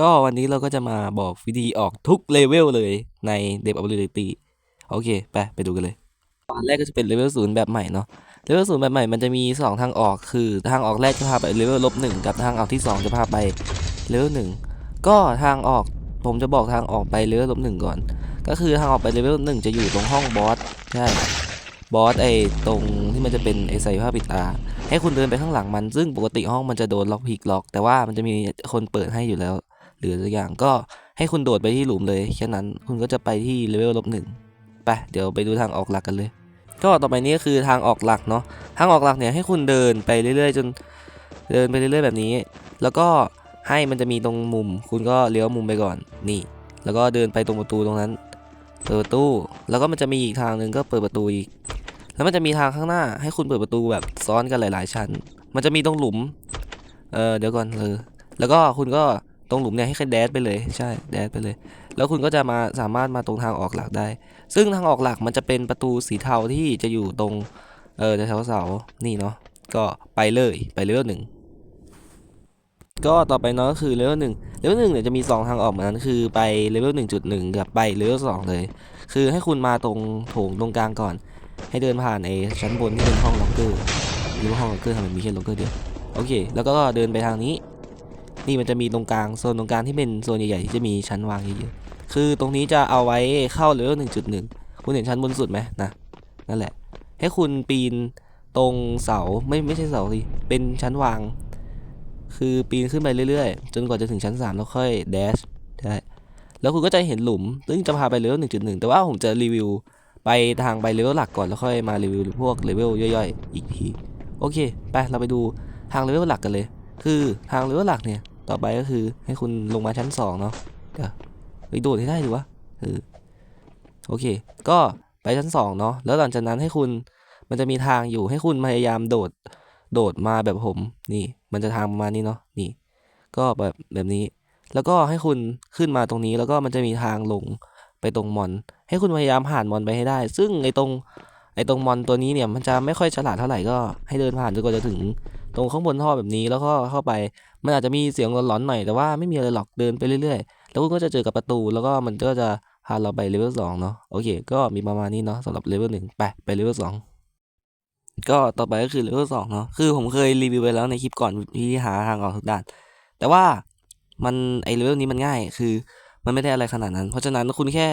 ก็วันนี้เราก็จะมาบอกวิธีออกทุกเลเวลเลยใน d e v Ability โอเค ไปไปดูกันเลยตอนแรกก็จะเป็นเลเวลศูนย์แบบใหม่เนาะเลเวลศูนย์แบบใหม่มันจะมี 2 ทางออกคือทางออกแรกจะพาไปเลเวลลบหนึ่งกับทางออกที่ 2 จะพาไปเลเวลหนึ่งก็ทางออกผมจะบอกทางออกไปเลเวลลบหนึ่งก่อน ก็คือทางออกไปเลเวลหนึ่งจะอยู่ตรงห้องบอสใช่บอสไอตรงที่มันจะเป็นไอใส่ผ้าปิดตา ให้คุณเดินไปข้างหลังมันซึ่งปกติห้องมันจะโดนล็อกพิกล็อก แต่ว่ามันจะมีคนเปิดให้อยู่แล้ว หรือสักอย่างก็ให้คุณโดดไปที่หลุมเลยแค่นั้นคุณก็จะไปที่เลเวลลบหนึ่งไปเดี๋ยวไปดูทางออกหลักกันเลย ก็ต่อไปนี้ก็คือทางออกหลักเนาะทางออกหลักเนี่ยให้คุณเดินไปเรื่อยๆ จนเดินไปเรื่อยๆแบบนี้ แล้วก็ให้มันจะมีตรงมุม คุณก็เลี้ยวมุมไปก่อนนี่ แล้วก็เดินไปตรงประตูตรงนั้นเปิดประตูแล้วก็มันจะมีอีกทางหนึ่งก็เปิดประตูอีก แล้วมันจะมีทางข้างหน้า ให้คุณเปิดประตูแบบซ้อนกันหลาย ๆ ชั้น มันจะมีตรงหลุมเออเดี๋ยวก่อนเออแล้วก็คุณก็ ตรงหลุมเนี่ยให้แค่แดดไปเลยใช่แดดไปเลย แล้วคุณก็จะมาสามารถมาตรงทางออกหลักได้ ซึ่งทางออกหลักมันจะเป็นประตูสีเทาที่จะอยู่ตรงเออแถวเสานี่เนาะก็ไปเลยไปเลเวลหนึ่งก็ต่อไปเนาะก็คือเลเวลหนึ่งเลเวลหนึ่งเนี่ยจะมี 2 ทางออกเหมือนกันคือไปเลเวลหนึ่งจุดหนึ่งกับไปเลเวลสองเลย คือให้คุณมาตรงโถงตรงกลางก่อน ให้เดินผ่านไอ้ชั้นบนที่เป็นห้องล็อกเกอร์หรือว่าห้องล็อกเกอร์ทำไมมีแค่ล็อกเกอร์เดียวโอเค แล้วก็เดินไปทางนี้ นี่มันจะมีตรงกลางโซนตรงกลางที่เป็นโซนใหญ่ๆที่จะมีชั้นวางเยอะๆคือตรงนี้จะเอาไว้เข้าเลเวลหนึ่งจุดหนึ่งคุณเห็นชั้นบนสุดไหมนะนั่นแหละ ให้คุณปีนตรงเสาไม่ไม่ใช่เสาสิเป็นชั้นวาง คือปีนขึ้นไปเรื่อยๆ จนกว่าจะถึงชั้น 3 แล้วค่อยเดชใช่แล้วคุณก็จะเห็นหลุม ซึ่งจะพาไปเลเวล1.1 แต่ว่าผมจะรีวิวไปทางไปเลเวลหลักก่อนแล้วค่อยมารีวิวพวกเลเวลย่อยๆ อีกที โอเค ไปเราไปดูทางเลเวลหลักกันเลย คือทางเลเวลหลักเนี่ย ต่อไปก็คือให้คุณลงมาชั้น2เนาะเดี๋ยวไปโดดให้ได้ดูวะเออโอเค ก็ไปชั้น2เนาะแล้วหลังจากนั้นให้คุณมันจะมีทางอยู่ให้คุณพยายามโดดโดดมาแบบผมนี่ มันจะทางประมาณนี้เนาะนี่ ก็แบบแบบนี้ แล้วก็ให้คุณขึ้นมาตรงนี้แล้วก็มันจะมีทางลงไปตรงมอน ให้คุณพยายามผ่านมอนไปให้ได้ ซึ่งไอ้ตรงไอ้ตรงมอนตัวนี้เนี่ยมันจะไม่ค่อยฉลาดเท่าไหร่ก็ให้เดินผ่านจนกว่าจะถึง ตรงข้างบนท่อแบบนี้แล้วก็เข้าไป มันอาจจะมีเสียงหลอนๆหน่อยแต่ว่าไม่มีอะไรหรอกเดินไปเรื่อยๆ แล้วคุณก็จะเจอกับประตูแล้วก็มันก็จะพาเราไปเลเวลสองเนาะโอเค ก็มีประมาณนี้เนาะสำหรับเลเวลหนึ่งไปไปเลเวลสองก็ต่อไปก็คือเลเวลสองเนาะคือผมเคยรีวิวไปแล้วในคลิปก่อนที่หาทางออกทุกด่าน แต่ว่ามันไอเลเวลนี้มันง่าย คือมันไม่ได้อะไรขนาดนั้น เพราะฉะนั้นคุณแค่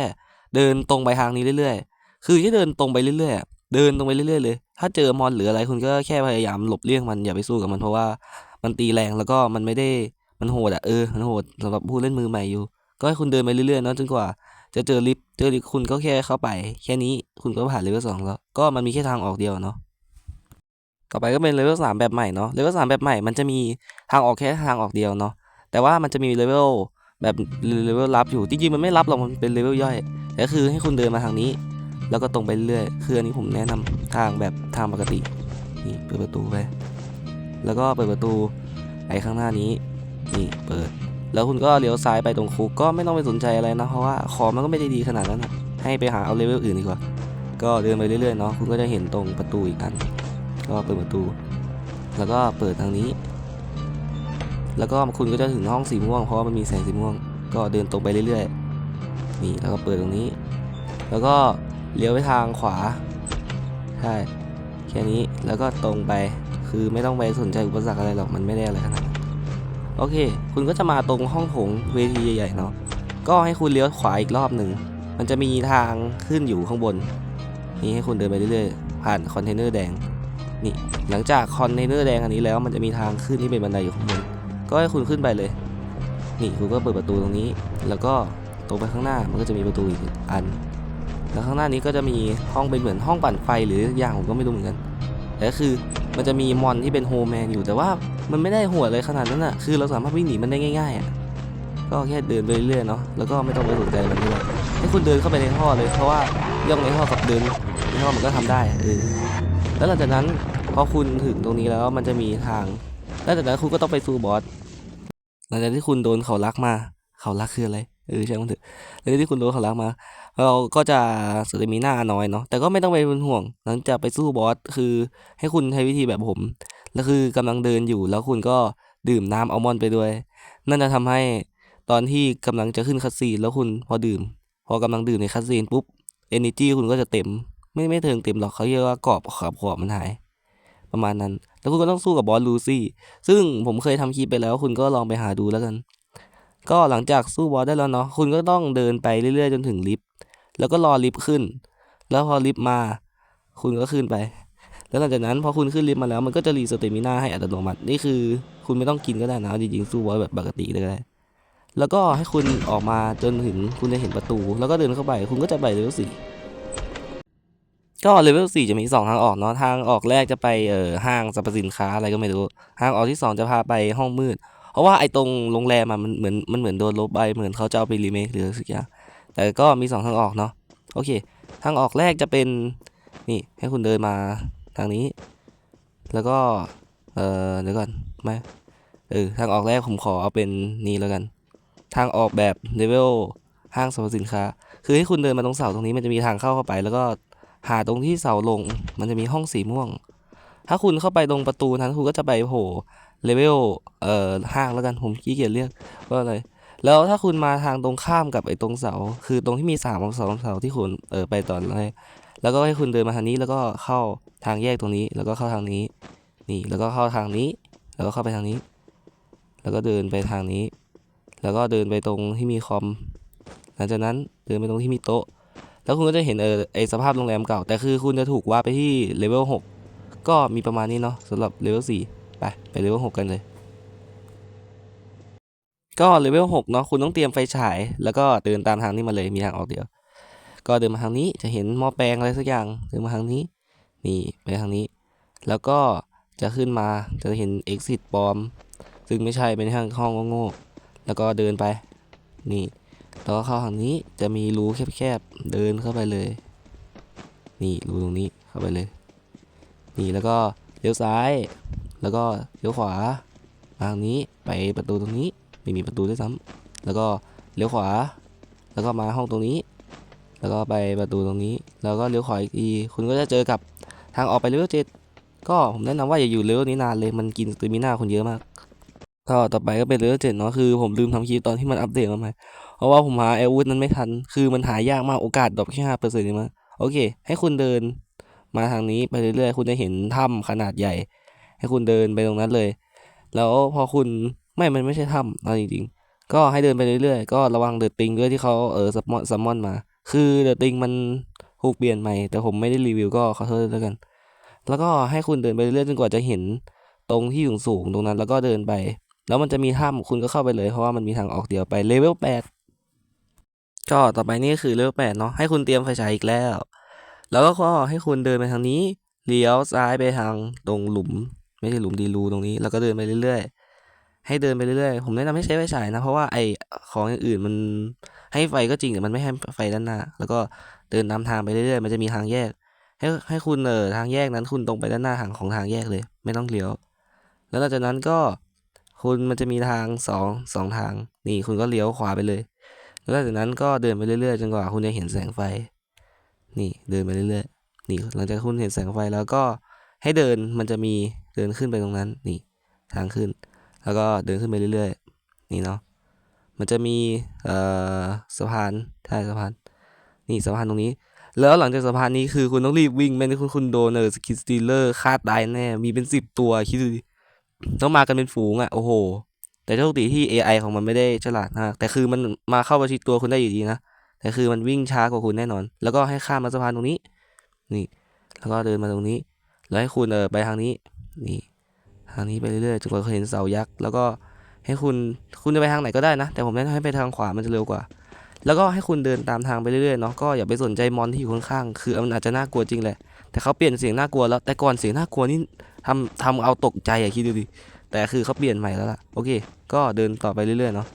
เดินตรงไปทางนี้เรื่อยๆ คือแค่เดินตรงไปเรื่อยๆเดินตรงไปเรื่อยๆเลย ถ้าเจอมอนหรืออะไรคุณก็แค่พยายามหลบเลี่ยงมันอย่าไปสู้กับมันเพราะว่า มันตีแรงแล้วก็มันไม่ได้มันโหดอะเออมันโหดสำหรับผู้เล่นมือใหม่อยู่ ก็ให้คุณเดินไปเรื่อยๆเนาะจนกว่า จะเจอลิฟต์เจอลิฟต์คุณก็แค่เข้าไป แค่นี้คุณก็ผ่านเลเวลสองแล้ว ก็มันมีแค่ทางออกเดียวเนาะต่อไปก็เป็นเลเวลสามแบบใหม่เนาะเลเวลสามแบบใหม่มันจะมีทางออกแค่ทางออกเดียวเนาะแต่ว่ามันจะมีเลเวลแบบเลเวลลับอยู่จริงๆมันไม่ลับหรอกมันเป็นเลเวลย่อยแต่ก็คือให้คุณเดินมาทางนี้ แล้วก็ตรงไปเรื่อยๆคืออันนี้ผมแนะนำทางแบบทางปกตินี่เปิดประตูไป แล้วก็เปิดประตูไอ้ข้างหน้านี้นี่เปิด แล้วคุณก็เลี้ยวซ้ายไปตรงคุกก็ไม่ต้องไปสนใจอะไรนะ เพราะว่าของมันก็ไม่ได้ดีขนาดนั้นนะให้ไปหาเอาเลเวลอื่นดีกว่า ก็เดินไปเรื่อยๆเนาะคุณก็จะเห็นตรงประตูอีกอัน ก็เปิดประตู แล้วก็เปิดทางนี้ แล้วก็คุณก็จะถึงห้องสีม่วงเพราะว่ามันมีแสงสีม่วง ก็เดินตรงไปเรื่อยๆ นี่แล้วก็เปิดตรงนี้ แล้วก็เลี้ยวไปทางขวาใช่แค่นี้แล้วก็ตรงไป คือไม่ต้องไปสนใจอุปสรรคอะไรหรอกมันไม่ได้อะไรขนาดนั้นโอเค คุณก็จะมาตรงห้องโถงเวทีใหญ่ๆเนาะก็ให้คุณเลี้ยวขวาอีกรอบหนึ่งมันจะมีทางขึ้นอยู่ข้างบน นี่ให้คุณเดินไปเรื่อยๆ ผ่านคอนเทนเนอร์แดงนี่หลังจากคอนเทนเนอร์แดงอันนี้แล้ว มันจะมีทางขึ้นที่เป็นบันไดอยู่ข้างบนก็ให้คุณขึ้นไปเลย นี่คุณก็เปิดประตูตรงนี้ แล้วก็ตรงไปข้างหน้ามันก็จะมีประตูอีกอัน แล้วข้างหน้านี้ก็จะมีห้องเป็นเหมือนห้องปั่นไฟหรืออย่างผมก็ไม่รู้เหมือนกันแต่คือ มันจะมีมอนที่เป็นโฮแมนอยู่แต่ว่ามันไม่ได้โหัวเลยขนาดนั้นอะคือเราสามารถวิ่งหนีมันได้ง่าย ๆอะก็แค่เดินไปเรื่อยๆเนาะแล้วก็ไม่ต้องไปสนใจมันด้วยให้คุณเดินเข้าไปในท่อเลย เพราะว่าย่องในท่อกับเดินในท่อมันก็ทำได้เออแล้วหลังจากนั้นพอคุณถึงตรงนี้แล้วมันจะมีทางแล้วจากนั้นคุณก็ต้องไปสู้บอสหลังจากที่คุณโดนเขารักมา เขารักคืออะไร เออใช่มันเถอะหลังจากที่คุณโดนเขารักมา เราก็จะสเตมิน่าน้อยเนาะแต่ก็ไม่ต้องไปเป็นห่วง หลังจากไปสู้บอสคือให้คุณใช้วิธีแบบผมแล้วคือกำลังเดินอยู่แล้วคุณก็ดื่มน้ำอัลมอนด์ไปด้วย นั่นจะทำให้ตอนที่กำลังจะขึ้นคัสซีนแล้วคุณพอดื่ม พอกำลังดื่มในคัสซีนปุ๊บ energy คุณก็จะเต็ม ไม่ไม่เทิงเต็มหรอกเขาเรียกว่ากรอบขอบขอบมันหาย ประมาณนั้น แล้วคุณก็ต้องสู้กับบอสลูซี่ ซึ่งผมเคยทำคลิปไปแล้วคุณก็ลองไปหาดูแล้วกัน ก็หลังจากสู้บอสได้แล้วเนาะคุณก็ต้องเดินไปเรื่อยๆ จนถึงลิฟต์แล้วก็รอลิฟต์ขึ้น แล้วพอลิฟต์มา คุณก็ขึ้นไป แล้วหลังจากนั้นพอคุณขึ้นลิฟต์มาแล้ว มันก็จะรีสเตมิน่าให้อัตโนมัตินี่คือ คุณไม่ต้องกินก็ได้นะจริงๆสู้บอสแบบปกติเลยก็ได้แล้วก็ให้คุณออกมาจนถึงคุณจะเห็นประตู แล้วก็เดินเข้าไป คุณก็จะไปเลเวลสี่ก็เลเวลสี่จะมีสองทางออกเนาะทางออกแรกจะไปเอ่อห้างสรรพสินค้าอะไรก็ไม่รู้ ทางออกที่สองจะพาไปห้องมืด เพราะว่าไอ้ตรงโรงแรมอะมันเหมือนมันเหมือนโดนลบไปเหมือนเขาจะเอาไปรีเมคหรือสักอย่างแต่ก็มีสองทางออกเนาะโอเค ทางออกแรกจะเป็นนี่ให้คุณเดินมาทางนี้ แล้วก็เออเดี๋ยวก่อนไม่เออทางออกแรกผมขอเอาเป็นนี่แล้วกัน ทางออกแบบเลเวลห้างสรรพสินค้า คือให้คุณเดินมาตรงเสาตรงนี้มันจะมีทางเข้าเข้าไป แล้วก็หาตรงที่เสาลง มันจะมีห้องสีม่วง ถ้าคุณเข้าไปตรงประตูนั้นคุณก็จะไปโผล่ เลเวลเอ่อห้างแล้วกันผมขี้เกียจเรียกว่าอะไรแล้วถ้าคุณมาทางตรงข้ามกับไอ้ตรงเสา คือตรงที่มีสามเสาเสาที่คุณเออไปตอนแรกแล้วก็ให้คุณเดินมาทางนี้แล้วก็เข้าทางแยกตรงนี้ แล้วก็เข้าทางนี้ นี่แล้วก็เข้าทางนี้ แล้วก็เข้าไปทางนี้ แล้วก็เดินไปทางนี้ แล้วก็เดินไปตรงที่มีคอม หลังจากนั้นเดินไปตรงที่มีโต๊ะ แล้วคุณก็จะเห็นเออไอสภาพโรงแรมเก่า แต่คือคุณจะถูกว่าไปที่เลเวล6ก็มีประมาณนี้เนาะสำหรับเลเวล4 ไปไปเลเวล6กันเลย ก็เลเวล6เนาะคุณต้องเตรียมไฟฉาย แล้วก็เดินตามทางนี้มาเลยมีทางออกเดียว ก็เดินมาทางนี้จะเห็นหม้อแปลงอะไรสักอย่างเดินมาทางนี้ นี่ไปทางนี้ แล้วก็จะขึ้นมาจะเห็น exit ปลอม ซึ่งไม่ใช่เป็นทางห้องโง่ๆแล้วก็เดินไป นี่แล้วก็เข้าทางนี้จะมีรูแคบๆเดินเข้าไปเลย นี่รูตรงนี้เข้าไปเลย นี่แล้วก็เลี้ยวซ้าย แล้วก็เลี้ยวขวาทางนี้ไปประตูตรงนี้ไม่มีประตูด้วยซ้ำแล้วก็เลี้ยวขวา แล้วก็มาห้องตรงนี้ แล้วก็ไปประตูตรงนี้ แล้วก็เลี้ยวขวาอีกทีคุณก็จะเจอกับทางออกไปเลเวลเจ็ดก็ผมแนะนำว่าอย่าอยู่เลเวลนี้นานเลยมันกินสเตมิน่าคุณเยอะมากก็ต่อไปก็เป็นเลเวลเจ็ดเนาะคือผมลืมทำคลิปตอนที่มันอัปเดตมาใหม่เพราะว่าผมหาอาวุธนั้นไม่ทัน คือมันหายากมากโอกาสดรอปแค่ห้าเปอร์เซ็นต์เองมั้งโอเค ให้คุณเดินมาทางนี้ไปเรื่อยๆ คุณจะเห็นถ้ำขนาดใหญ่ ให้คุณเดินไปตรงนั้นเลย แล้วพอคุณไม่มันไม่ใช่ถ้ำเอาจริงๆ ก็ให้เดินไปเรื่อยๆ ก็ระวังเดอะติงด้วยที่เขาเออซัมมอนซัมมอนมา คือเดอะติงมันถูกเปลี่ยนใหม่ แต่ผมไม่ได้รีวิวก็ขอโทษแล้วกัน แล้วก็ให้คุณเดินไปเรื่อยๆจนกว่าจะเห็นตรงที่สูงๆตรงนั้น แล้วก็เดินไป แล้วมันจะมีถ้ำคุณก็เข้าไปเลยเพราะว่ามันมีทางออกเดียวไปเลเวลแปดก็ต่อไปนี่คือเลเวลแปดเนาะให้คุณเตรียมไฟฉายอีกแล้ว แล้วก็ให้คุณเดินไปทางนี้เลี้ยวซ้ายไปทางตรงหลุม ไม่ใช่หลุมดีรูตรงนี้ แล้วก็เดินไปเรื่อยๆ ให้เดินไปเรื่อยๆ ผมแนะนำให้ใช้ไฟฉายนะ เพราะว่าไอของอย่างอื่นมันให้ไฟก็จริงแต่มันไม่ให้ไฟด้านหน้า แล้วก็เดินนำทางไปเรื่อยๆ มันจะมีทางแยก ให้ให้คุณเออทางแยกนั้นคุณตรงไปด้านหน้าทางของทางแยกเลย ไม่ต้องเลี้ยว แล้วหลังจากนั้นก็คุณมันจะมีทางสองสองทาง นี่คุณก็เลี้ยวขวาไปเลย แล้วหลังจากนั้นก็เดินไปเรื่อยๆ จนกว่าคุณจะเห็นแสงไฟ นี่เดินไปเรื่อยๆ นี่หลังจากคุณเห็นแสงไฟแล้วก็ให้เดินมันจะมี เดินขึ้นไปตรงนั้นนี่ทางขึ้น แล้วก็เดินขึ้นไปเรื่อยๆ นี่เนาะมันจะมีเอ่อสะพานใช่สะพานนี่สะพานตรงนี้ แล้วหลังจากสะพานนี้คือคุณต้องรีบวิ่งไม่งั้นคุณคุณโดนเออสกิสตีเลอร์ฆ่าตายแน่มีเป็นสิบตัวคิดดูดิต้องมากันเป็นฝูงอะโอ้โห แต่โชคดีที่ AI ของมันไม่ได้ฉลาดมากแต่คือมันมาเข้าประชิดตัวคุณได้อยู่ดีนะแต่คือมันวิ่งช้ากว่าคุณแน่นอน แล้วก็ให้ข้ามมาสะพานตรงนี้ นี่ แล้วก็เดินมาตรงนี้ แล้วให้คุณเออไปทางนี้ นี่ทางนี้ไปเรื่อยๆจนกว่าคุณเห็นเสายักษ์แล้วก็ให้คุณคุณจะไปทางไหนก็ได้นะ แต่ผมแนะนำให้ไปทางขวามันจะเร็วกว่า แล้วก็ให้คุณเดินตามทางไปเรื่อยๆเนาะก็อย่าไปสนใจมอนที่อยู่ข้างๆคือมันอาจจะน่ากลัวจริงแหละแต่เขาเปลี่ยนเสียงน่ากลัวแล้วแต่ก่อนเสียงน่ากลัวนี่ทำทำเอาตกใจอะคิดดูดิแต่คือเขาเปลี่ยนใหม่แล้วล่ะโอเค ก็เดินต่อไปเรื่อยๆเนาะ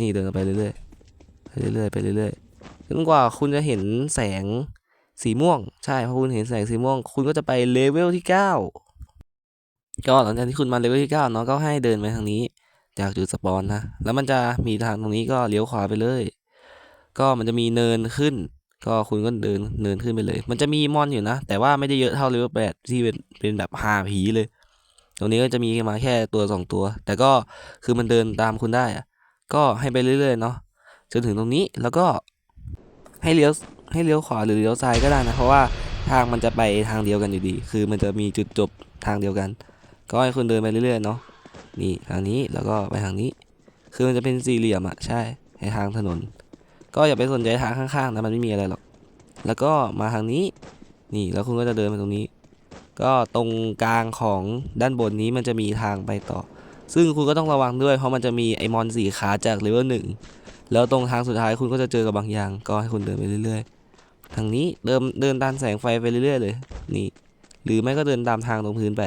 นี่เดินไปเรื่อยๆไปเรื่อยๆไปเรื่อยๆจนกว่าคุณจะเห็นแสงสีม่วง ใช่พอคุณเห็นแสงสีม่วง คุณก็จะไปเลเวลที่เก็หลังจากที่คุณมาเลเวลที่เก้าเนาะก็ให้เดินไปทางนี้จากจุดสปอนนะ แล้วมันจะมีทางตรงนี้ก็เลี้ยวขวาไปเลย ก็มันจะมีเนินขึ้น ก็คุณก็เดินเนินขึ้นไปเลย มันจะมีมอนอยู่นะ แต่ว่าไม่ได้เยอะเท่าเลเวลแปดที่เป็นเป็นแบบหาผีเลย ตรงนี้ก็จะมีมาแค่ตัวสองตัว แต่ก็คือมันเดินตามคุณได้อะก็ให้ไปเรื่อยๆเนาะจนถึงตรงนี้แล้วก็ให้เลี้ยวให้เลี้ยวขวาหรือเลี้ยวซ้ายก็ได้นะ เพราะว่าทางมันจะไปทางเดียวกันอยู่ดี คือมันจะมีจุดจบทางเดียวกัน ก็ให้คุณเดินไปเรื่อยๆเนาะนี่ทางนี้แล้วก็ไปทางนี้ คือมันจะเป็นสี่เหลี่ยมอะใช่ให้ทางถนน ก็อย่าไปสนใจทางข้างๆนะมันไม่มีอะไรหรอก แล้วก็มาทางนี้ นี่แล้วคุณก็จะเดินไปตรงนี้ ก็ตรงกลางของด้านบนนี้มันจะมีทางไปต่อ ซึ่งคุณก็ต้องระวังด้วยเพราะมันจะมีไอมอนสี่ขาจากเลเวลหนึ่งแล้วตรงทางสุดท้ายคุณก็จะเจอกับบางอย่าง ก็ให้คุณเดินไปเรื่อยๆ ทางนี้เดินเดินตามแสงไฟไปเรื่อยๆเลย นี่ หรือไม่ก็เดินตามทางตรงพื้นไป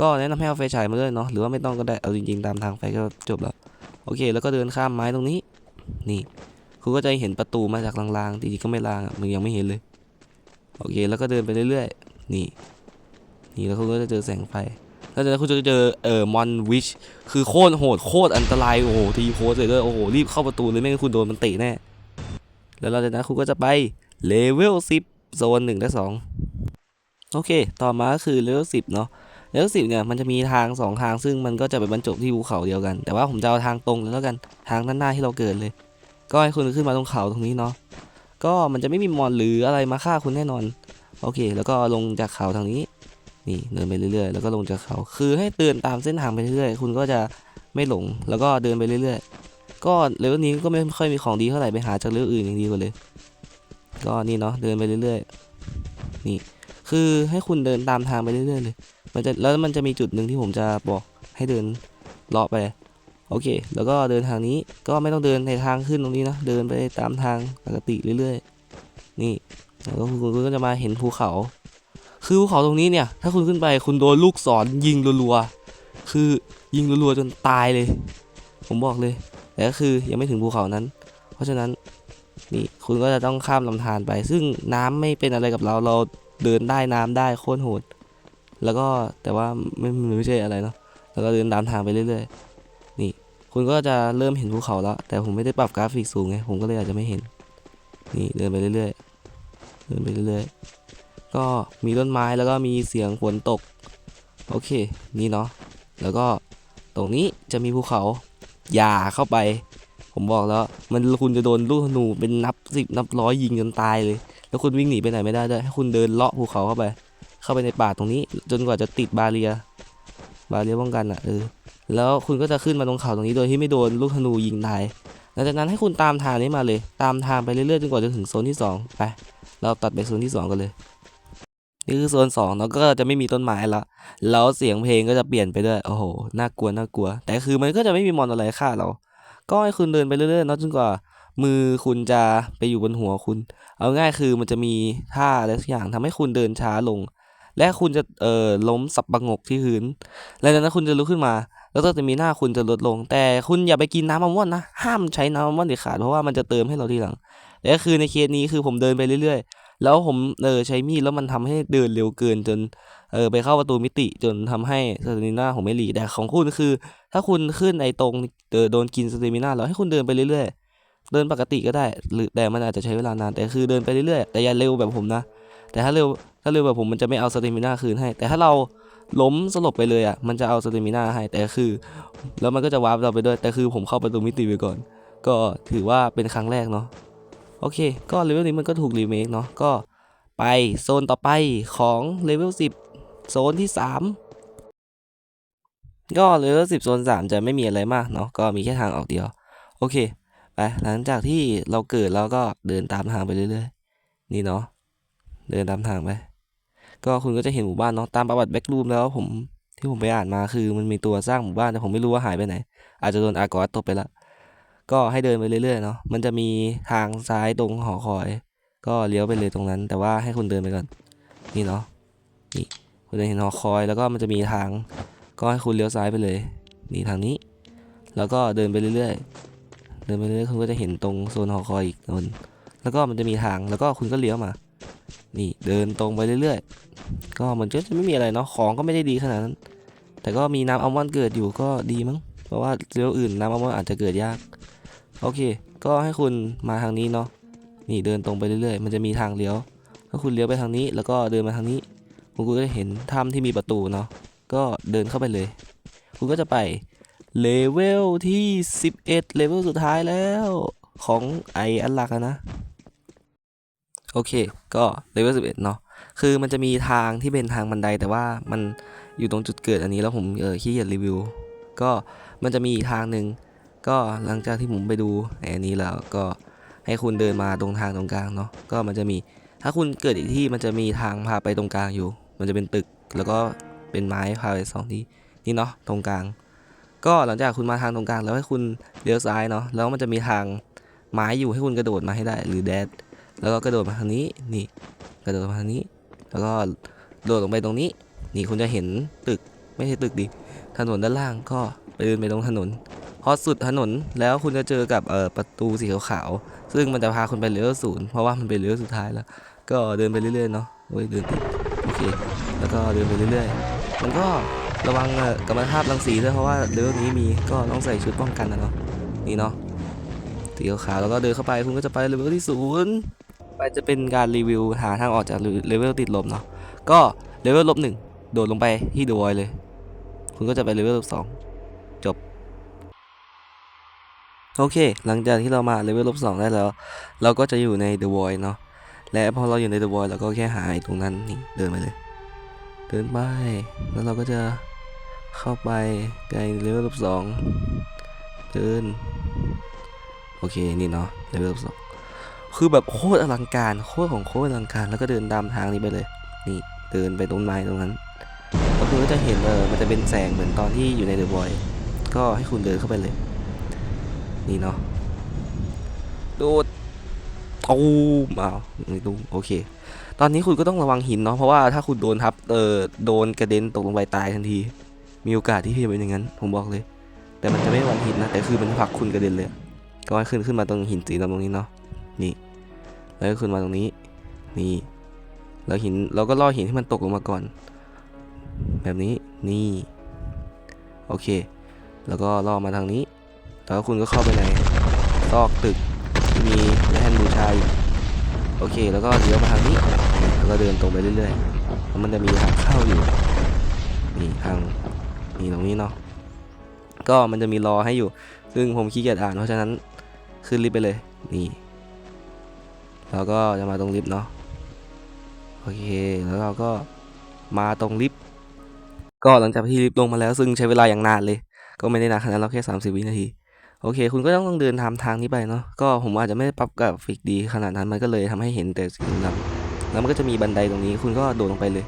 ก็แนะนำให้เอาไฟฉายมาด้วยเนาะหรือว่าไม่ต้องก็ได้เอาจริงๆตามทางไฟก็จบแล้วโอเค แล้วก็เดินข้ามไม้ตรงนี้ นี่คุณก็จะเห็นประตูมาจากลางๆจริงๆก็ไม่ลางอะมึงยังไม่เห็นเลยโอเค แล้วก็เดินไปเรื่อยๆ นี่ นี่แล้วคุณก็จะเจอแสงไฟแล้วจากนั้นคุณจะเจอเอ่อมอนวิชคือโคตรโหดโคตรอันตรายโอ้โหทีโพสเลยด้วยโอ้โหรีบเข้าประตูเลยไม่งั้นคุณโดนมันเตะแน่แล้วหลังจากนั้นคุณก็จะไปเลเวล10โซน1และ2โอเค ต่อมาก็คือเลเวล10 เนาะ เลเวล10เนี่ยมันจะมีทาง 2 ทางซึ่งมันก็จะไปบรรจบที่ภูเขาเดียวกัน แต่ว่าผมจะเอาทางตรงเลยแล้วกันทางด้านหน้าที่เราเกิดเลย ก็ให้คุณขึ้นมาตรงเขาตรงนี้เนาะก็มันจะไม่มีมอนหรืออะไรมาฆ่าคุณแน่นอน โอเค แล้วก็ลงจากเขาทางนี้นี่เดินไปเรื่อยๆ แล้วก็ลงจากเขาคือให้เดินตามเส้นทางไปเรื่อยๆ คุณก็จะไม่หลงแล้วก็เดินไปเรื่อยๆ ก็เลเวลนี้ก็ไม่ค่อยมีของดีเท่าไหร่ไปหาจากเลเวลอื่นอย่างดีกว่าเลย ก็นี่เนาะเดินไปเรื่อยๆนี่คือให้คุณเดินตามทางไปเรื่อยๆเลย มันจะแล้วมันจะมีจุดหนึ่งที่ผมจะบอกให้เดินเลาะไป โอเค แล้วก็เดินทางนี้ก็ไม่ต้องเดินในทางขึ้นตรงนี้นะ เดินไปตามทางปกติเรื่อยๆ นี่ แล้วก็คุณก็จะมาเห็นภูเขา คือภูเขาตรงนี้เนี่ย ถ้าคุณขึ้นไปคุณโดนลูกศรยิงรัวๆ คือยิงรัวๆจนตายเลย ผมบอกเลย แต่ก็คือยังไม่ถึงภูเขานั้น เพราะฉะนั้นนี่คุณก็จะต้องข้ามลำธารไป ซึ่งน้ำไม่เป็นอะไรกับเรา เราเดินได้น้ำได้โคตรโหด แล้วก็แต่ว่าไม่มันไม่ใช่อะไรเนาะแล้วก็เดินตามทางไปเรื่อยๆ นี่คุณก็จะเริ่มเห็นภูเขาแล้ว แต่ผมไม่ได้ปรับกราฟิกสูงไงผมก็เลยอาจจะไม่เห็น นี่เดินไปเรื่อยๆ เดินไปเรื่อยๆ ก็มีต้นไม้แล้วก็มีเสียงฝนตก โอเค นี่เนาะ แล้วก็ตรงนี้จะมีภูเขา อย่าเข้าไป ผมบอกแล้ว มันคุณจะโดนลูกธนูเป็นนับสิบนับร้อยยิงจนตายเลย แล้วคุณวิ่งหนีไปไหนไม่ได้ด้วยให้คุณเดินเลาะภูเขาเข้าไป เข้าไปในป่าตรงนี้ จนกว่าจะติดบาเรีย บาเรียป้องกันอะเออแล้วคุณก็จะขึ้นมาตรงเขาตรงนี้โดยที่ไม่โดนลูกธนูยิงตายหลังจากนั้นให้คุณตามทางนี้มาเลย ตามทางไปเรื่อยๆจนกว่าจะถึงโซนที่สองไป เราตัดไปโซนที่สองกันเลย นี่คือโซนสองเนาะก็จะไม่มีต้นไม้ละแล้วเสียงเพลงก็จะเปลี่ยนไปด้วย โอ้โห น่ากลัวน่ากลัว แต่คือมันก็จะไม่มีมอนอะไรฆ่าเรา ก็ให้คุณเดินไปเรื่อยๆเนาะจนกว่า มือคุณจะไปอยู่บนหัวคุณ เอาง่ายคือมันจะมีท่าอะไรสักอย่างทำให้คุณเดินช้าลง และคุณจะเอ่อล้มสับประงกที่พื้นแล้วจากนั้นคุณจะลุกขึ้นมาแล้วก็จะมีหน้าคุณจะลดลง แต่คุณอย่าไปกินน้ำมะม่วงนะห้ามใช้น้ำมะม่วงเด็ดขาดเพราะว่ามันจะเติมให้เราทีหลังแต่คือในเคสนี้คือผมเดินไปเรื่อยๆ แล้วผมเออใช้มีดแล้วมันทำให้เดินเร็วเกินจนเออไปเข้าประตูมิติจนทำให้สเตมิน่าผมไม่หลีแต่ของคุณคือ ถ้าคุณขึ้นไอตรงเออโดนกินสเตมิน่าแล้วให้คุณเดินไปเรื่อยๆ เดินปกติก็ได้ หรือแต่มันอาจจะใช้เวลานานแต่คือเดินไปเรื่อยๆแต่อย่าเร็วแบบผมนะ แต่ถ้าเร็ว ถ้าเร็วแบบผมมันจะไม่เอาสเตมิน่าคืนให้ แต่ถ้าเราล้มสลบไปเลยอะมันจะเอาสเตมิน่าให้แต่คือ แล้วมันก็จะวาร์ปเราไปด้วย แต่คือผมเข้าประตูมิติไปก่อน ก็ถือว่าเป็นครั้งแรกเนาะโอเค ก็เลเวลนี้มันก็ถูกรีเมคเนาะก็ไปโซนต่อไปของเลเวล10 โซนที่ 3 ก็เลเวล10 โซน 3 จะไม่มีอะไรมากเนาะก็มีแค่ทางออกเดียว โอเค ไปหลังจากที่เราเกิดแล้วก็เดินตามทางไปเรื่อยๆ นี่เนาะเดินตามทางไป ก็คุณก็จะเห็นหมู่บ้านเนาะตามประวัติแบ็กรูมแล้วผมที่ผมไปอ่านมาคือมันมีตัวสร้างหมู่บ้านแต่ผมไม่รู้ว่าหายไปไหน อาจจะโดนอากอสตบไปละก็ให้เดินไปเรื่อยๆเนาะมันจะมีทางซ้ายตรงหอคอย ก็เลี้ยวไปเลยตรงนั้น แต่ว่าให้คุณเดินไปก่อนนี่เนาะนี่คุณจะเห็นหอคอยแล้วก็มันจะมีทาง ก็ให้คุณเลี้ยวซ้ายไปเลยนี่ทางนี้ แล้วก็เดินไปเรื่อยๆเดินไปเรื่อยๆคุณก็จะเห็นตรงโซนหอคอยอีกโซนแล้วก็มันจะมีทางแล้วก็คุณก็เลี้ยวมา นี่เดินตรงไปเรื่อยๆ ก็มันก็จะไม่มีอะไรเนาะ ของก็ไม่ได้ดีขนาดนั้น แต่ก็มีน้ำอัลมอนด์เกิดอยู่ก็ดีมั้ง เพราะว่าเรื่องอื่นน้ำอัลมอนด์อาจจะเกิดยาก โอเค ก็ให้คุณมาทางนี้เนาะ นี่เดินตรงไปเรื่อยๆ มันจะมีทางเลี้ยว ถ้าคุณเลี้ยวไปทางนี้ แล้วก็เดินมาทางนี้ คุณก็จะเห็นถ้ำที่มีประตูเนาะ ก็เดินเข้าไปเลย คุณก็จะไปเลเวลที่ 11 เลเวลสุดท้ายแล้ว ของไออันหลักนะ โอเค ก็เลเวล11เนาะคือมันจะมีทางที่เป็นทางบันไดแต่ว่ามันอยู่ตรงจุดเกิดอันนี้แล้วผมเออขี้เกียจรีวิว ก็มันจะมีอีกทางหนึ่งก็หลังจากที่ผมไปดูไอ้อันนี้แล้วก็ให้คุณเดินมาตรงทางตรงกลางเนาะก็มันจะมี ถ้าคุณเกิดอีกที่มันจะมีทางพาไปตรงกลางอยู่ มันจะเป็นตึกแล้วก็เป็นไม้พาไปสองที่นี่เนาะตรงกลาง ก็หลังจากคุณมาทางตรงกลางแล้วให้คุณเลี้ยวซ้ายเนาะแล้วมันจะมีทางไม้อยู่ให้คุณกระโดดมาให้ได้หรือแดด แล้วก็กระโดดมาทางนี้นี่ กระโดดมาทางนี้ แล้วก็โดดลงไปตรงนี้ นี่คุณจะเห็นตึกไม่ใช่ตึกดิถนนด้านล่างก็ไปเดินไปตรงถนน พอสุดถนนแล้วคุณจะเจอกับเอ่อประตูสีขาวๆซึ่งมันจะพาคุณไปเลเวศูนย์เพราะว่ามันเป็นเลเวสุดท้ายแล้ว ก็เดินไปเรื่อยๆเนาะโอ้ยเดินติดโอเคแล้วก็เดินไปเรื่อยๆ มันก็ระวังกัมมันภาพรังสีด้วยเพราะว่าเลเวนี้มีก็ต้องใส่ชุดป้องกันนะเนาะนี่เนาะสีขาวแล้วก็เดินเข้าไปคุณก็จะไปเลเวที่ศูนย์ ไปจะเป็นการรีวิวหาทางออกจากเลเวลติดลบเนาะก็เลเวลลบหนึ่งโดดลงไปที่เดอะวอยเลย คุณก็จะไปเลเวลลบสองจบ โอเค หลังจากที่เรามาเลเวลลบสองได้แล้ว เราก็จะอยู่ในเดอะวอยเนาะและพอเราอยู่ในเดอะวอยเราก็แค่หาไอ้ตรงนั้นนี่เดินไปเลย เดินไป แล้วเราก็จะเข้าไปในเลเวลลบสองเดิน โอเค นี่เนาะเลเวลลบสอง คือแบบโคตรอลังการโคตรของโคตรอลังการ แล้วก็เดินตามทางนี้ไปเลย นี่เดินไปต้นไม้ตรงนั้นแล้วคุณก็จะเห็นเออมันจะเป็นแสงเหมือนตอนที่อยู่ในเดอะบอยก็ให้คุณเดินเข้าไปเลย นี่เนาะดดตูมอ้าวไม่ตูมโอเค ตอนนี้คุณก็ต้องระวังหินเนาะเพราะว่าถ้าคุณโดนทับเออโดนกระเด็นตกลงไปตายทันที มีโอกาสที่จะเป็นอย่างนั้น ผมบอกเลย แต่มันจะไม่วันหินนะแต่คือมันผลักคุณกระเด็นเลย ก็ให้ขึ้นขึ้นมาตรงหินสีดำตรงนี้เนาะ นี่ แล้วก็ขึ้นมาตรงนี้ นี่ แล้วหินเราก็ล่อหินให้มันตกลงมาก่อน แบบนี้ นี่ โอเค แล้วก็ล่อมาทางนี้ แล้วคุณก็เข้าไปในซอกตึกที่มีแท่นบูชายโอเค แล้วก็เลี้ยวมาทางนี้ แล้วก็เดินตรงไปเรื่อยๆแล้วมันจะมีทางเข้าอยู่ นี่ทาง นี่ตรงนี้เนาะ ก็มันจะมีรอให้อยู่ ซึ่งผมขี้เกียจอ่าน เพราะฉะนั้นขึ้นลิฟต์ไปเลย นี่ แล้วก็จะมาตรงลิฟต์เนาะโอเคแล้วเราก็มาตรงลิฟต์ก็หลังจากที่ลิฟต์ลงมาแล้ว ซึ่งใช้เวลาอย่างนานเลย ก็ไม่ได้นานขนาดนั้นเราแค่ 30 วินาที โอเค คุณก็ต้องต้องเดินทางทางนี้ไปเนาะก็ผมอาจจะไม่ได้ปรับกราฟิกดีขนาดนั้นมันก็เลยทำให้เห็นแต่สีดำแล้วมันก็จะมีบันไดตรงนี้ คุณก็โดดลงไปเลย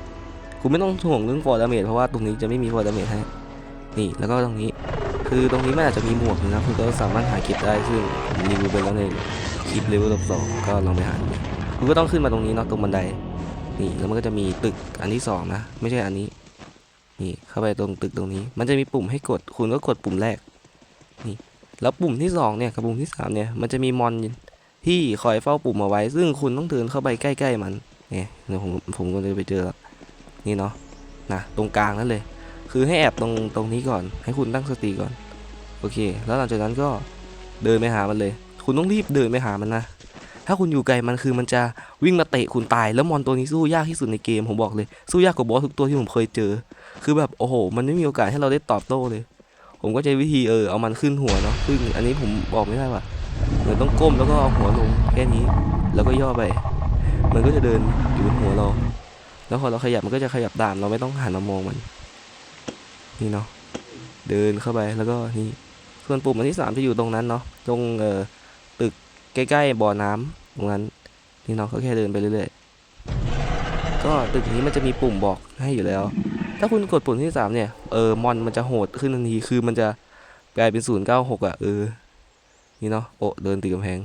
คุณไม่ต้องห่วงเรื่องฟอร์ดาเมจเพราะว่าตรงนี้จะไม่มีฟอร์ดาเมจให้นี่แล้วก็ตรงนี้คือตรงนี้มันอาจจะมีหมวกนะคุณก็สามารถหาเก็บได้ซึ่งผมรีวิวไปแล้วใน คลิปเลเวลสองก็ลองไปหาดูคุณก็ต้องขึ้นมาตรงนี้เนาะตรงบันได นี่แล้วมันก็จะมีตึกอันที่สองนะ ไม่ใช่อันนี้ นี่เข้าไปตรงตึกตรงนี้ มันจะมีปุ่มให้กด คุณก็กดปุ่มแรก นี่ แล้วปุ่มที่สองเนี่ยกับปุ่มที่สามเนี่ย มันจะมีมอนที่คอยเฝ้าปุ่มเอาไว้ ซึ่งคุณต้องเดินเข้าไปใกล้ๆมัน เนี่ยเดี๋ยวผมผมก็เลยไปเจอแล้วนี่เนาะ นะตรงกลางนั่นเลย คือให้แอบตรงตรงนี้ก่อน ให้คุณตั้งสติก่อน โอเค แล้วหลังจากนั้นก็เดินไปหามันเลย คุณต้องรีบเดินไปหามันนะ ถ้าคุณอยู่ไกลมันคือมันจะวิ่งมาเตะคุณตาย แล้วมอนตัวนี้สู้ยากที่สุดในเกมผมบอกเลย สู้ยากกว่าบอสทุกตัวที่ผมเคยเจอ คือแบบโอ้โห มันไม่มีโอกาสให้เราได้ตอบโต้เลย ผมก็ใช้วิธีเออเอามันขึ้นหัวเนาะ ซึ่งอันนี้ผมบอกไม่ได้ว่าเหมือนต้องก้มแล้วก็เอาหัวลงแค่นี้ แล้วก็ย่อไป มันก็จะเดินอยู่บนหัวเรา แล้วพอเราขยับมันก็จะขยับตามเราไม่ต้องหันมามองมัน นี่เนาะ เดินเข้าไปแล้วก็นี่ส่วนปุ่มอันที่สามจะอยู่ตรงนั้นเนาะ ตรงเอ่อ ใกล้ๆบ่อน้ำตรงนั้นนี่เนาะก็แค่เดินไปเรื่อยๆ ก็ตึกนี้มันจะมีปุ่มบอกให้อยู่แล้ว ถ้าคุณกดปุ่มที่สามเนี่ย เออ มอนมันจะโหดขึ้นทันที คือมันจะกลายเป็นศูนย์เก้าหกอะ เออ นี่เนาะ โอ้เดินติดกำแพง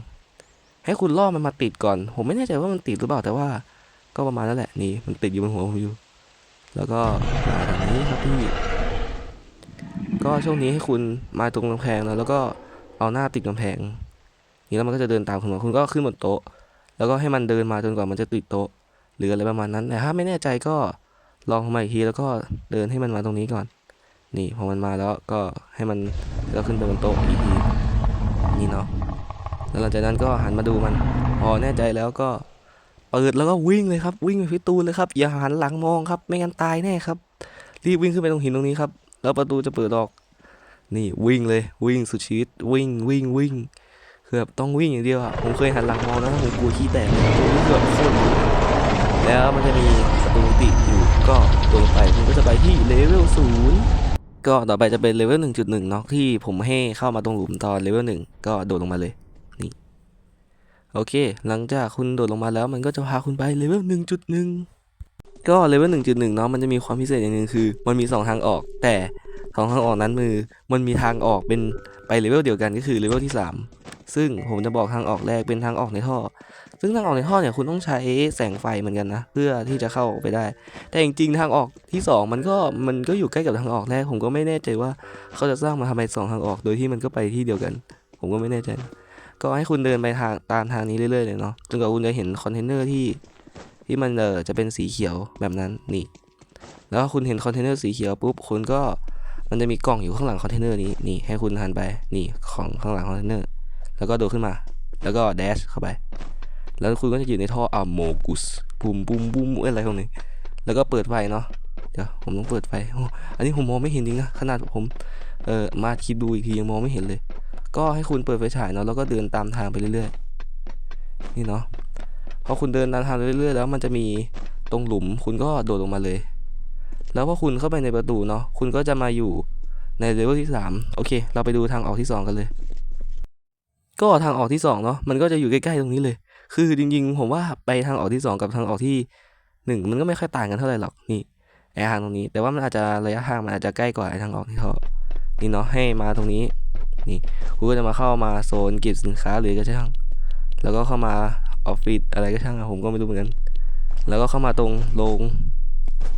ให้คุณล่อมันมาติดก่อน ผมไม่แน่ใจว่ามันติดหรือเปล่า แต่ว่า ก็ประมาณนั้นแหละ นี่ มันติดอยู่บนหัวผมอยู่ แล้วก็มาทางนี้ครับพี่ ก็ช่วงนี้ให้คุณมาตรงกำแพงแล้ว แล้วก็เอาหน้าติดกำแพง นี่แล้วมันก็จะเดินตามคุณมาคุณก็ขึ้นบนโต๊ะ แล้วก็ให้มันเดินมาจนกว่ามันจะติดโต๊ะ หรืออะไรประมาณนั้นแต่ถ้าไม่แน่ใจก็ลองมาอีกทีแล้วก็เดินให้มันมาตรงนี้ก่อน นี่พอมันมาแล้วก็ให้มันแล้วขึ้นไปบนโต๊ะอีกทีนี่เนาะแล้วหลังจากนั้นก็หันมาดูมัน พอแน่ใจแล้วก็เปิดแล้วก็วิ่งเลยครับ วิ่งไปพิตูนเลยครับอย่าหันหลังมองครับ ไม่งั้นตายแน่ครับ รีบวิ่งขึ้นไปตรงหินตรงนี้ครับ แล้วประตูจะเปิดออก นี่วิ่งเลยวิ่งสุดชีวิตวิ่งวิ่งวิ่ง คือแบบต้องวิ่งอย่างเดียวอะผมเคยหันหลังมองนะผมกลัวขี้แตกเลยรู้สึกแบบโคตรวิ่งแล้วมันจะมีประตูติดอยู่ก็โดดลงไปคุณก็จะไปที่เลเวลศูนย์ก็ต่อไปจะเป็นเลเวลหนึ่งจุดหนึ่งเนาะที่ผมให้เข้ามาตรงหลุมตอนเลเวลหนึ่งก็โดดลงมาเลยนี่โอเค หลังจากคุณโดดลงมาแล้วมันก็จะพาคุณไปเลเวลหนึ่งจุดหนึ่งก็เลเวลหนึ่งจุดหนึ่งเนาะมันจะมีความพิเศษอย่างหนึ่งคือ มันมีสองทางออก แต่สองทางออกนั้นมือมันมีทางออกเป็นไปเลเวลเดียวกันก็คือเลเวลที่สาม ซึ่งผมจะบอกทางออกแรกเป็นทางออกในท่อ ซึ่งทางออกในท่อเนี่ยคุณต้องใช้แสงไฟเหมือนกันนะ เพื่อที่จะเข้าไปได้ แต่จริงๆทางออกที่สองมันก็มันก็อยู่ใกล้กับทางออกแรก ผมก็ไม่แน่ใจว่าเขาจะสร้างมาทำไมสองทางออก โดยที่มันก็ไปที่เดียวกัน ผมก็ไม่แน่ใจ ก็ให้คุณเดินไปทางตามทางนี้เรื่อยๆเลยเนาะจนกว่าคุณจะเห็นคอนเทนเนอร์ที่ที่มันเออจะเป็นสีเขียวแบบนั้นนี่ แล้วคุณเห็นคอนเทนเนอร์สีเขียวปุ๊บคุณก็มันจะมีกล่องอยู่ข้างหลังคอนเทนเนอร์นี้นี่ให้คุณหันไปนี่ของข้างหลังคอนเทนเนอร์ แล้วก็โดดขึ้นมา แล้วก็แดชเข้าไป แล้วคุณก็จะอยู่ในท่ออะโมกุสปุ่มปุ่มปุ่มอะไรพวกนี้แล้วก็เปิดไฟเนาะเดี๋ยวผมต้องเปิดไฟโอ้อันนี้ผมมองไม่เห็นจริงนะขนาดผมเออมาคิดดูอีกทียังมองไม่เห็นเลย ก็ให้คุณเปิดไฟฉายเนาะแล้วก็เดินตามทางไปเรื่อยๆนี่เนาะพอคุณเดินตามทางเรื่อยๆแล้ว มันจะมีตรงหลุมคุณก็โดดลงมาเลย แล้วพอคุณเข้าไปในประตูเนาะคุณก็จะมาอยู่ในเลเวลที่ 3 โอเค เราไปดูทางออกที่ 2 กันเลย ก็ทางออกที่2เนาะมันก็จะอยู่ใกล้ๆตรงนี้เลย คือจริงๆ ผมว่าไปทางออกที่ 2 กับทางออกที่ 1 มันก็ไม่ค่อยต่างกันเท่าไหร่หรอกนี่ไอทางตรงนี้ แต่ว่ามันอาจจะระยะทางมันอาจจะใกล้กว่าไอทางออกที่เขานี่เนาะให้มาตรงนี้นี่คุณก็จะมาเข้ามาโซนเก็บสินค้าหรือก็ช่างแล้วก็เข้ามาออฟฟิศอะไรก็ช่างผมก็ไม่รู้เหมือนกันแล้วก็เข้ามาตรงโรง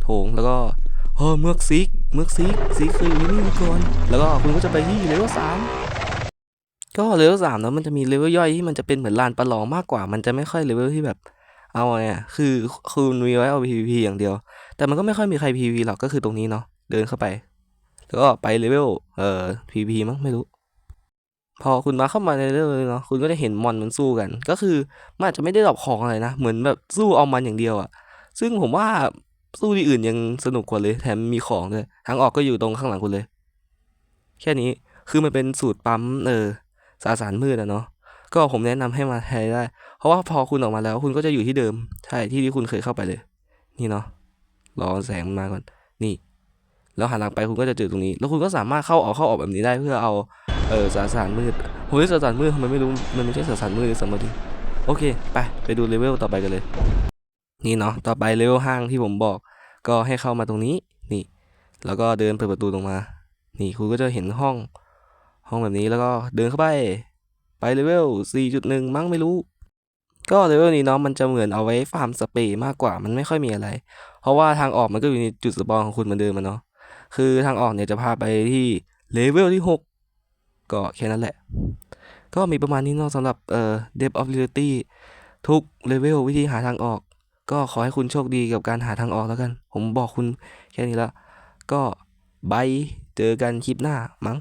โถงแล้วก็เออเมือกซิกเมือกซิกซิกคืออยู่นี่มาก่อนแล้วก็คุณก็จะไปที่เลเวลสาม ก็เลเวลสามเนอะมันจะมีเลเวลย่อยที่มันจะเป็นเหมือนลานประลองมากกว่า มันจะไม่ค่อยเลเวลที่แบบ เอาไงอะคือคุณมีไว้เอา PVP อย่างเดียว แต่มันก็ไม่ค่อยมีใคร PVP หรอกก็คือตรงนี้เนาะเดินเข้าไป แล้วก็ไปเลเวลเอ่อ PVP มั้งไม่รู้ พอคุณมาเข้ามาในเรื่องเลยเนาะคุณก็จะเห็นมอนมันสู้กัน ก็คือมันอาจจะไม่ได้ดรอปของอะไรนะเหมือนแบบสู้เอามันอย่างเดียวอะซึ่งผมว่าสู้ที่อื่นยังสนุกกว่าเลยแถมมีของด้วยทางออกก็อยู่ตรงข้างหลังคุณเลย แค่นี้คือมันเป็นสูตรปั๊มเออ สาสารมืดอะเนาะก็ผมแนะนำให้มาใช้ได้ เพราะว่าพอคุณออกมาแล้ว คุณก็จะอยู่ที่เดิม ใช่ที่ที่คุณเคยเข้าไปเลย นี่เนาะรอแสงมันมาก่อน นี่ แล้วหันหลังไปคุณก็จะเจอตรงนี้ แล้วคุณก็สามารถเข้าออกเข้าออกแบบนี้ได้เพื่อเอาเออสาสารมืดผมเรียสาสารมืดทำไมไม่รู้มันไม่ใช่สาสารมืดสมมติโอเค ไปไปดูเลเวลต่อไปกันเลย นี่เนาะต่อไปเลเวลห้างที่ผมบอก ก็ให้เข้ามาตรงนี้นี่ แล้วก็เดินเปิดประตูตรงมา นี่คุณก็จะเห็นห้อง ห้องแบบนี้แล้วก็เดินเข้าไป ไปเลเวล 4.1 มั้งไม่รู้ ก็เลเวลนี้เนาะมันจะเหมือนเอาไว้ฟาร์มสเปรย์มากกว่ามันไม่ค่อยมีอะไร เพราะว่าทางออกมันก็อยู่ในจุดสปอนของคุณเหมือนเดิมมันเนาะคือทางออกเนี่ยจะพาไปที่เลเวลที่ 6 ก็แค่นั้นแหละ ก็มีประมาณนี้เนาะสำหรับเอ่อ Depth of Reality ทุกเลเวลวิธีหาทางออก ก็ขอให้คุณโชคดีกับการหาทางออกแล้วกัน ผมบอกคุณแค่นี้ละก็บายเจอกันคลิปหน้ามั้ง